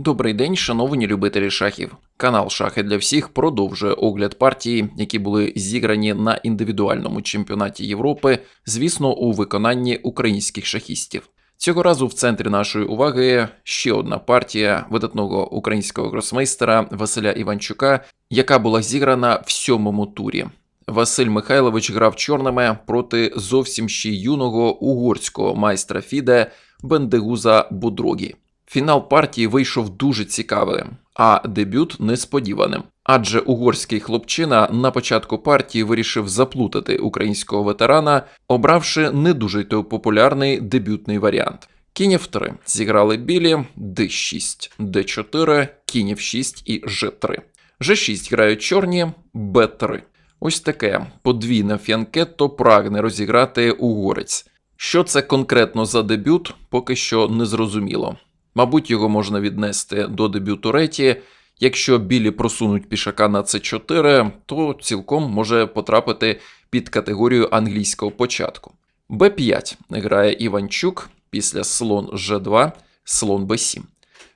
Добрий день, шановні любителі шахів. Канал Шахи для всіх продовжує огляд партії, які були зіграні на індивідуальному чемпіонаті Європи, звісно, у виконанні українських шахістів. Цього разу в центрі нашої уваги ще одна партія видатного українського гросмейстера Василя Іванчука, яка була зіграна в сьомому турі. Василь Михайлович грав чорними проти зовсім ще юного угорського майстра Фіде Бендегуза Будрогі. Фінал партії вийшов дуже цікавим, а дебют несподіваним. Адже угорський хлопчина на початку партії вирішив заплутати українського ветерана, обравши не дуже то популярний дебютний варіант. Кінь F3 зіграли білі D6, D4, кінь F6 і G3. G6 грають чорні, B3. Ось таке подвійне фіанкетто прагне розіграти угорець. Що це конкретно за дебют, поки що не зрозуміло. Мабуть, його можна віднести до дебюту реті. Якщо білі просунуть пішака на c4, то цілком може потрапити під категорію англійського початку. Б5 грає Іванчук після слон G2, слон Б7.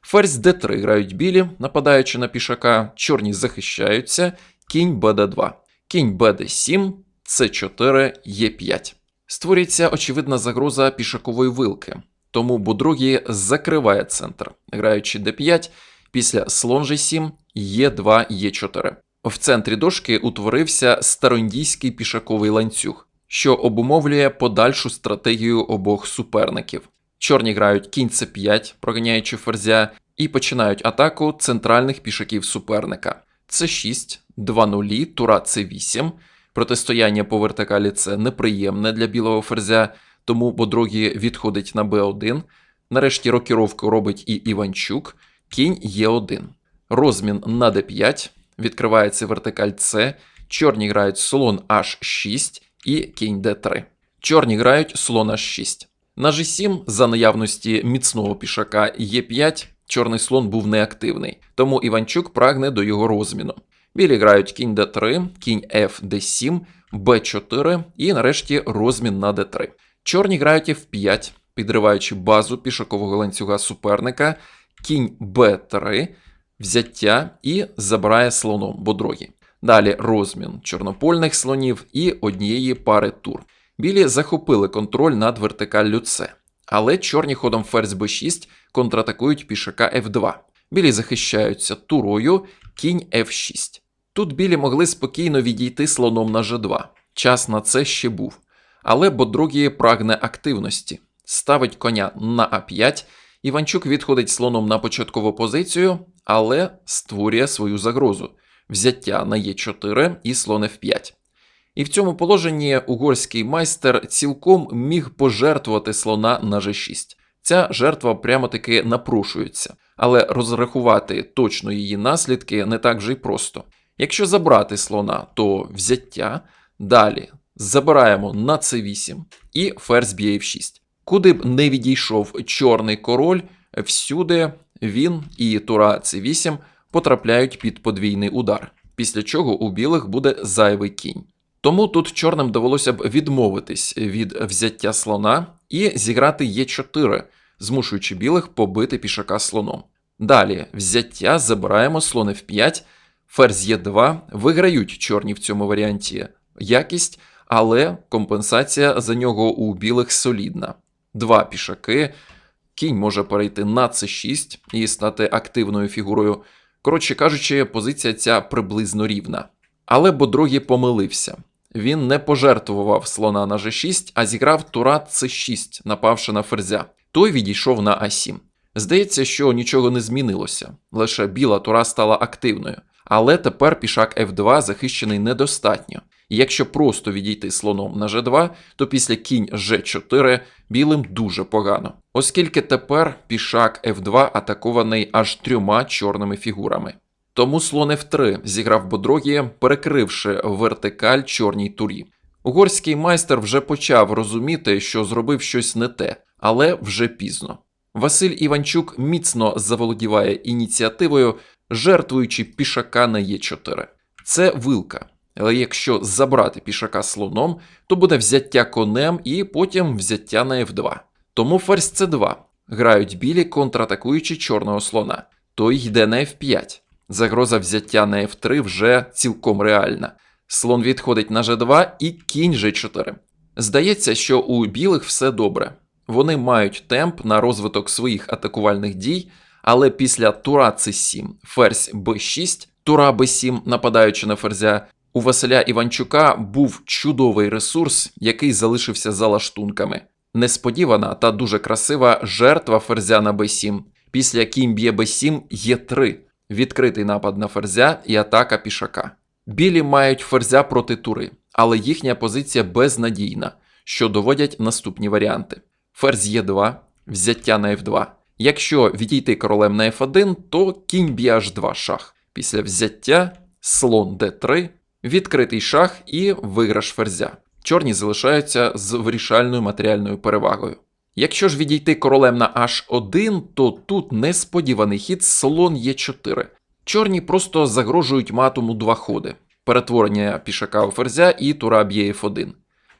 Ферзь Д3 грають білі, нападаючи на пішака, чорні захищаються, кінь БД2, кінь БД7, С4, Е5. Створюється очевидна загроза пішакової вилки. Тому Будругі закриває центр, граючи d5, після слон g7, e2, e4. В центрі дошки утворився староіндійський пішаковий ланцюг, що обумовлює подальшу стратегію обох суперників. Чорні грають кінь c5, проганяючи ферзя, і починають атаку центральних пішаків суперника. c6, 2 нулі, тура c8. Протистояння по вертикалі це неприємне для білого ферзя тому Бодрогі відходить на Б1. Нарешті рокіровку робить і Іванчук, кінь Е1. Розмін на Д5, відкривається вертикаль С, чорні грають слон H6 і кінь Д3. Чорні грають слон H6. На G7 за наявності міцного пішака Е5 чорний слон був неактивний, тому Іванчук прагне до його розміну. Білі грають кінь d3, кінь F d7, b4 і нарешті розмін на d3. Чорні грають F5, підриваючи базу пішакового ланцюга суперника, кінь Б3, взяття і забирає слоном бодрогі. Далі розмін чорнопольних слонів і однієї пари тур. Білі захопили контроль над вертикаллю С, але чорні ходом ферзь Б6 контратакують пішака F2. Білі захищаються турою, кінь F6. Тут білі могли спокійно відійти слоном на G2. Час на це ще був. Але Бодругі прагне активності, ставить коня на А5. Іванчук відходить слоном на початкову позицію, але створює свою загрозу взяття на Е4 і слон F5. І в цьому положенні угорський майстер цілком міг пожертвувати слона на G6. Ця жертва прямо-таки напрошується, але розрахувати точно її наслідки не так вже й просто. Якщо забрати слона, то взяття, далі забираємо на c8 і ферзь б'є f6. Куди б не відійшов чорний король, всюди він і тура c8 потрапляють під подвійний удар, після чого у білих буде зайвий кінь. Тому тут чорним довелося б відмовитись від взяття слона і зіграти Е4, змушуючи білих побити пішака слоном. Далі взяття забираємо слон F5, ферзь Е2, виграють чорні в цьому варіанті якість, але компенсація за нього у білих солідна. Два пішаки, кінь може перейти на c6 і стати активною фігурою. Коротше кажучи, позиція ця приблизно рівна. Але Бодрогі помилився. Він не пожертвував слона на g6, а зіграв тура c6, напавши на ферзя. Той відійшов на а7. Здається, що нічого не змінилося, лише біла тура стала активною. Але тепер пішак f2 захищений недостатньо. І якщо просто відійти слоном на g2, то після кінь g4 білим дуже погано, оскільки тепер пішак f2 атакований аж трьома чорними фігурами. Тому слон f3 зіграв Бодрогі, перекривши вертикаль чорній турі. Угорський майстер вже почав розуміти, що зробив щось не те, але вже пізно. Василь Іванчук міцно заволодіває ініціативою, жертвуючи пішака на Е4. Це вилка. Але якщо забрати пішака слоном, то буде взяття конем і потім взяття на F2. Тому ферзь c2 грають білі, контратакуючи чорного слона. то йде на F5. Загроза взяття на F3 вже цілком реальна. Слон відходить на G2 і кінь G4. Здається, що у білих все добре. Вони мають темп на розвиток своїх атакувальних дій, але після тура C7, ферзь B6, тура B7, нападаючи на ферзя, у Василя Іванчука був чудовий ресурс, який залишився за лаштунками. Несподівана та дуже красива жертва ферзя на b7. Після кінь б'є b7 є 3 відкритий напад на ферзя і атака пішака. Білі мають ферзя проти тури, але їхня позиція безнадійна, що доводять наступні варіанти: ферзь Е2, взяття на F2. Якщо відійти королем на F1, то кінь б'є H2 шах. Після взяття слон D3, відкритий шах і виграш ферзя. Чорні залишаються з вирішальною матеріальною перевагою. Якщо ж відійти королем на H1, то тут несподіваний хід слон Е4. Чорні просто загрожують матому два ходи: перетворення пішака у ферзя і тура б'є F1.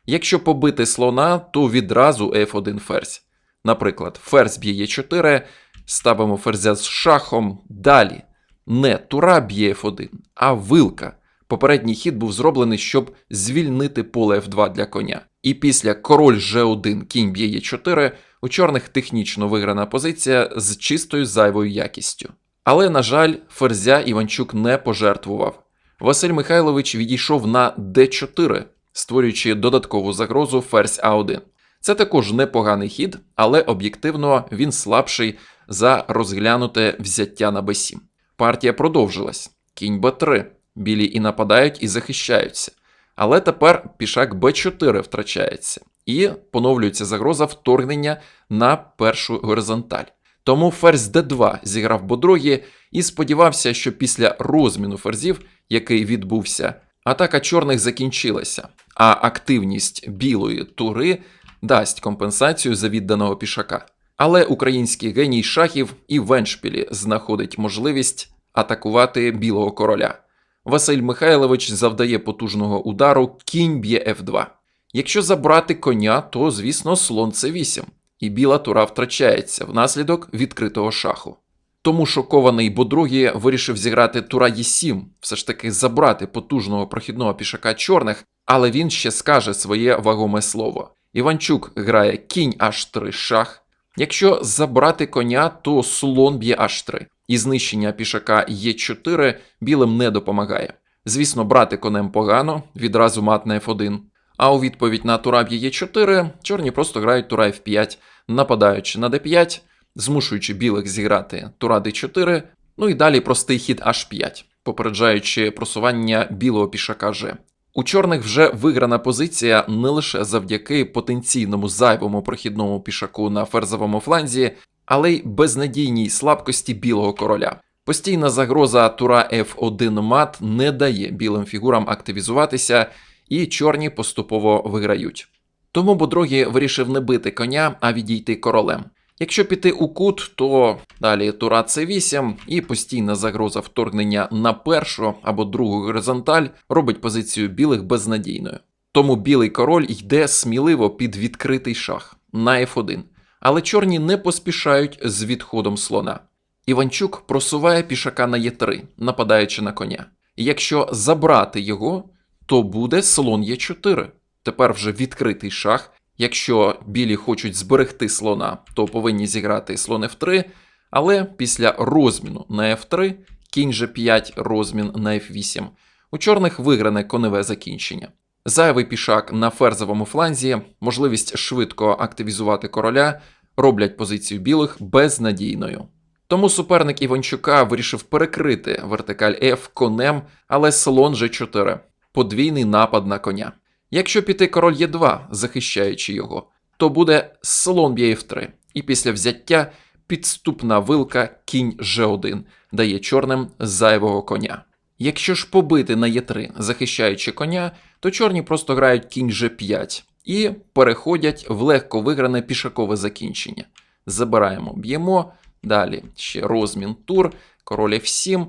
Якщо побити слона, то відразу F1 ферзь. Наприклад, ферзь б'є Е4, ставимо ферзя з шахом. Далі не тура б'є F1, а вилка. Попередній хід був зроблений, щоб звільнити поле F2 для коня. І після король G1, кінь б'є Е4, у чорних технічно виграна позиція з чистою зайвою якістю. Але, на жаль, ферзя Іванчук не пожертвував. Василь Михайлович відійшов на d4, створюючи додаткову загрозу ферзь А1. Це також непоганий хід, але об'єктивно він слабший за розглянуте взяття на b7. Партія продовжилась. Кінь b3. Білі і нападають, і захищаються. Але тепер пішак b4 втрачається, і поновлюється загроза вторгнення на першу горизонталь. Тому ферзь d2 зіграв бодрогі і сподівався, що після розміну ферзів, який відбувся, атака чорних закінчилася, а активність білої тури дасть компенсацію за відданого пішака. Але український геній шахів і в Еншпілі знаходить можливість атакувати білого короля. Василь Михайлович завдає потужного удару, кінь б'є F2. Якщо забрати коня, то, звісно, слон С8, і біла тура втрачається внаслідок відкритого шаху. Тому шокований Бодругі вирішив зіграти тура Е7, все ж таки забрати потужного прохідного пішака чорних, але він ще скаже своє вагоме слово. Іванчук грає кінь H3 шах. Якщо забрати коня, то слон б'є H3 і знищення пішака Е4 білим не допомагає. Звісно, брати конем погано, відразу мат на F1. А у відповідь на тура б'є Е4 чорні просто грають тура F5, нападаючи на D5, змушуючи білих зіграти тура D4, ну і далі простий хід H5, попереджаючи просування білого пішака G. У чорних вже виграна позиція не лише завдяки потенційному зайвому прохідному пішаку на ферзовому фланзі, але й безнадійній слабкості білого короля. Постійна загроза тура F1 мат не дає білим фігурам активізуватися, і чорні поступово виграють. Тому Бодрогі вирішив не бити коня, а відійти королем. Якщо піти у кут, то далі тура С8 і постійна загроза вторгнення на першу або другу горизонталь робить позицію білих безнадійною. Тому білий король йде сміливо під відкритий шах на F1 але чорні не поспішають з відходом слона. Іванчук просуває пішака на Е3, нападаючи на коня. Якщо забрати його, то буде слон Е4. Тепер вже відкритий шах. Якщо білі хочуть зберегти слона, то повинні зіграти слон F3, але після розміну на F3, кінь G5, розмін на F8, у чорних вигране коневе закінчення. Зайвий пішак на ферзовому фланзі, можливість швидко активізувати короля роблять позицію білих безнадійною. Тому суперник Іванчука вирішив перекрити вертикаль F конем, але слон G4, подвійний напад на коня. Якщо піти король Е2, захищаючи його, то буде слон б'є F3, і після взяття підступна вилка кінь G1 дає чорним зайвого коня. Якщо ж побити на Е3, захищаючи коня, то чорні просто грають кінь G5 і переходять в легко вигране пішакове закінчення. Забираємо, б'ємо. Далі ще розмін тур, король F7.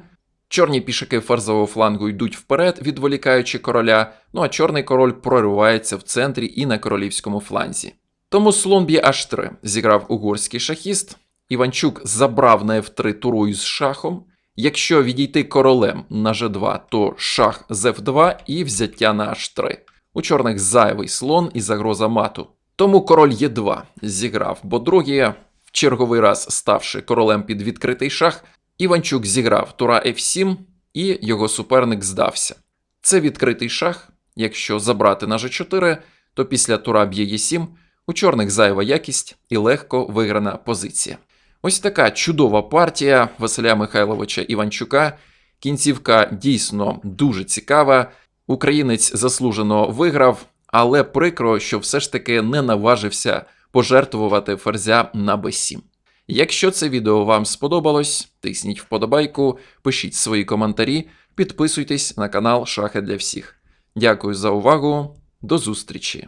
Чорні пішаки ферзового флангу йдуть вперед, відволікаючи короля, ну а чорний король проривається в центрі і на королівському фланзі. Тому слон б'є H3 зіграв угорський шахіст, Іванчук забрав на F3 турою з шахом. Якщо відійти королем на G2, то шах з F2 і взяття на H3. У чорних зайвий слон і загроза мату. Тому король Е2 зіграв, бо другий, в черговий раз ставши королем під відкритий шах, Іванчук зіграв тура F7 і його суперник здався. Це відкритий шах. Якщо забрати на G4, то після тура б'є Е7 у чорних зайва якість і легко виграна позиція. Ось така чудова партія Василя Михайловича Іванчука. Кінцівка дійсно дуже цікава. Українець заслужено виграв, але прикро, що все ж таки не наважився пожертвувати ферзя на b7. Якщо це відео вам сподобалось, тисніть вподобайку, пишіть свої коментарі, підписуйтесь на канал Шахи для всіх. Дякую за увагу, до зустрічі!